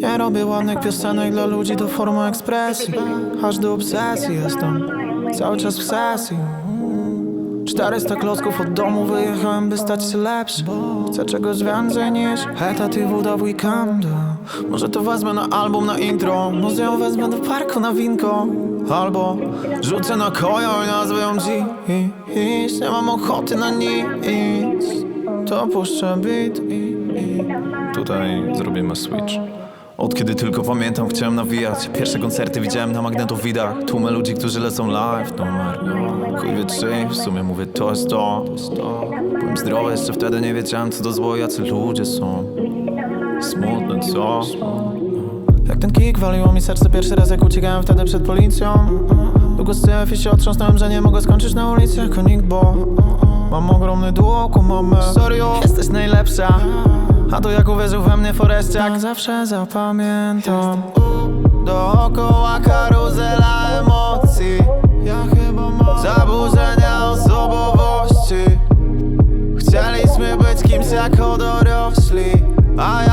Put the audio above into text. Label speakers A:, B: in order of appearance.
A: Nie robię ładnych piosenek dla ludzi, to forma ekspresji. Aż do obsesji jestem. Cały czas w sesji. 400 klocków od domu wyjechałem, by stać się lepszy. Chcę czegoś więcej niż etat i woda w weekendy. Może to wezmę na album, na intro. Może ją wezmę do parku na winko. Albo rzucę na koją i nazwę ją dziś Nie mam ochoty na nic. To puszczę beat Tutaj zrobimy switch od kiedy tylko pamiętam chciałem nawijać. Pierwsze koncerty widziałem na magnetowidach Tłumy ludzi, którzy lecą live. Numer, chuj wie czy. W sumie mówię to jest to, Byłem zdrowy, jeszcze wtedy nie wiedziałem co do zło. Jacy ludzie są. Smutne, co? Jak ten kick waliło mi serce pierwszy raz jak uciekałem wtedy przed policją. Długo syf i się otrząsnąłem, że nie mogę skończyć na ulicy jako nikt, bo Mam ogromny u mamy Serio, jesteś najlepsza A to jak uwierzył we mnie Forestiak Zawsze zapamiętam. Dookoła karuzela emocji. Ja chyba mam Zaburzenia osobowości. Chcieliśmy być kimś jako dorośli A ja